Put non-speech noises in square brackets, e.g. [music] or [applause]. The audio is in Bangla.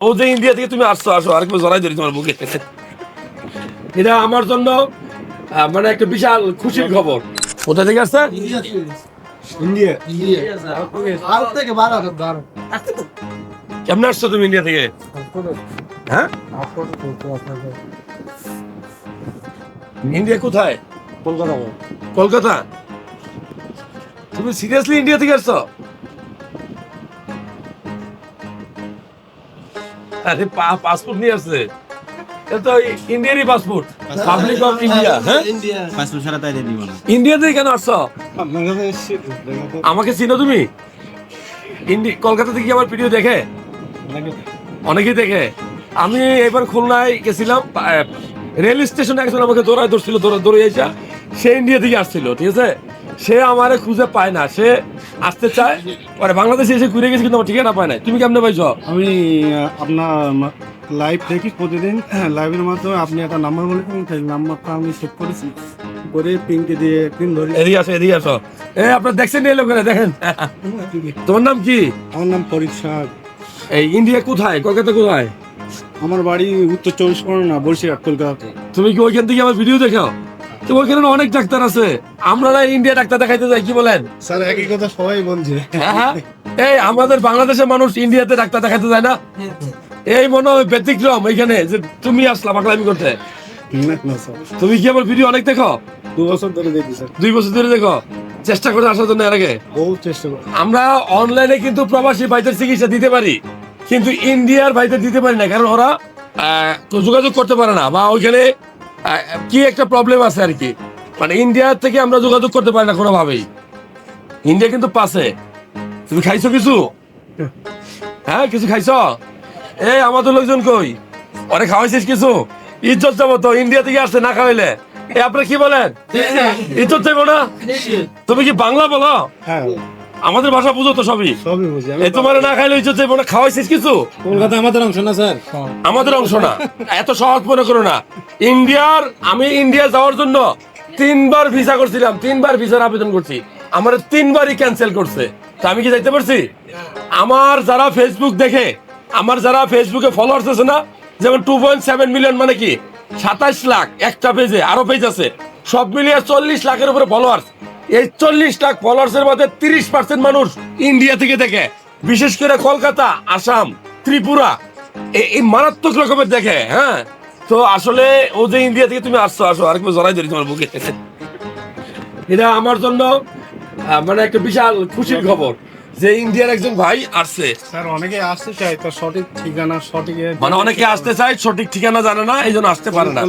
ও যে ইন্ডিয়া থেকে তুমি আসছো আসো আরেকবার জড়াই ধরি তোমার বুকে। এটা আমার জন্য মানে একটা বিশাল খুশির খবর। কোথা থেকে আসছে? ইন্ডিয়া ভারত আসছো তুমি ইন্ডিয়া থেকে? হ্যাঁ? ইন্ডিয়া কোথায়? কলকাতা কলকাতা? তুমি সিরিয়াসলি ইন্ডিয়া থেকে আসছো? আরে পাসপোর্ট নিয়ে আসছে। এটা তো ইন্ডিয়ারই পাসপোর্ট পাবলিক অফ ইন্ডিয়া হ্যাঁ? পাসপোর্ট ছাড়া তাই দিব না। কেন আসছো? আমাকে চিনো তুমি? ইন্ডি কলকাতা থেকে আমার ভিডিও দেখে। অনেকেই দেখে। আমি এবার খুলনায় গেছিলাম রেল স্টেশনে একজন আমাকে দৌড়ায় ধরছিল দৌড়া দৌড়ে এসে সে ইন্ডিয়া থেকে আসছিল ঠিক আছে? সে আমারে খুঁজে পায় না। সে আসতে চায়? পরে বাংলাদেশে এসে ঘুরে গেছে কিন্তু আমার ঠিকানা পায় না তুমি কেমনে পাইছো? আমি আপনার লাইভ দেখি প্রতিদিন [clears throat] লাইভের মাধ্যমে আপনি একটা নাম্বার বলেছেন সেই নাম্বারটা আমি সেভ করেছি। করে পিনকে দিয়ে পিন ধরে এদিকে আসো এদিকে আসো। এ আপনার দেখছেন এই লোকেরা? দেখেন। [laughs] তোমার নাম কি? আমার নাম ফরিদ শাহ। এই ইন্ডিয়া কোথায়? কলকাতা কোথায়? আমার বাড়ি উত্তর চব্বিশ পরগনা বলছিরহাট কলকাতাতে তুমি কি ওইখান থেকে আমার ভিডিও দেখাও? তো ওইখানে অনেক ডাক্তার আছে। আমরা ইন্ডিয়া ডাক্তার দেখাইতে যাই কি বলেন? স্যার একই কথা সবাই বলছে। হ্যাঁ, হ্যাঁ। এই আমাদের বাংলাদেশের মানুষ ইন্ডিয়াতে ডাক্তার দেখাতে যায় না? এই মনে হয় ব্যতিক্রম এখানে যে তুমি আসলা পাগলামি করতে। তুমি কি আমার ভিডিও অনেক দেখো? দু বছর ধরে দেখি স্যার। দুই বছর ধরে দেখো? চেষ্টা করে আসার জন্য এর আগে? বহু চেষ্টা আমরা অনলাইনে কিন্তু প্রবাসী ভাইদের চিকিৎসা দিতে পারি কিন্তু ইন্ডিয়ার ভাইদের দিতে পারি না কারণ ওরা যোগাযোগ করতে পারে না বা ওইখানে কি একটা প্রবলেম আছে আর কি? মানে ইন্ডিয়ার থেকে আমরা যোগাযোগ করতে পারি না কোনোভাবেই। ইন্ডিয়া কিন্তু পাশে। তুমি খাইছো কিছু? হ্যাঁ কিছু খাইছো? এই আমাদের লোকজন কই? অনেক খাওয়াইছিস কিছু? ইজ্জত যাব তো ইন্ডিয়া থেকে আসছে না খাওয়াইলে। এ আপনি কি বলেন? ইজ্জত যাব না? তুমি কি বাংলা বলো? হ্যাঁ। আমাদের ভাষা বুঝো তো সবই। সবই বুঝি আমি এই তোমার না খাইলে ইজ্জত যাব না খাওয়াইছিস কিছু? কলকাতা আমাদের অংশ না স্যার? আমাদের অংশ না। এত সহজ মনে করো না। ইন্ডিয়ার আমি ইন্ডিয়া যাওয়ার জন্য তিনবার ভিসা করছিলাম তিনবার ভিসার আবেদন করছি। আমার তিনবারই ক্যান্সেল করছে। তা আমি কি যাইতে পারছি? আমার যারা ফেসবুক দেখে আমার যারা ফেসবুকে ফলোয়ার্স আছে না যেমন টু পয়েন্ট সেভেন মিলিয়ন মানে কি? সাতাইশ লাখ একটা পেজে আরও পেজ আছে। সব মিলিয়ে চল্লিশ লাখের উপরে ফলোয়ার্স এই চল্লিশ লাখ ফলোয়ার্স এর মধ্যে তিরিশ পার্সেন্ট মানুষ ইন্ডিয়া থেকে দেখে। বিশেষ করে কলকাতা আসাম ত্রিপুরা এই মারাত্মক রকমের দেখে হ্যাঁ? তো আসলে ও যে ইন্ডিয়া থেকে তুমি আসছো আসো আরেকবার জড়াই ধরি তোমার বুকে। এটা আমার জন্য মানে একটা বিশাল খুশির খবর যে ইন্ডিয়ার একজন ভাই আসছে। স্যার অনেকে আসতে চায় তার সঠিক ঠিকানা সঠিক মানে অনেকে আসতে চায় সঠিক ঠিকানা জানে না এই জন্য আসতে পারে না।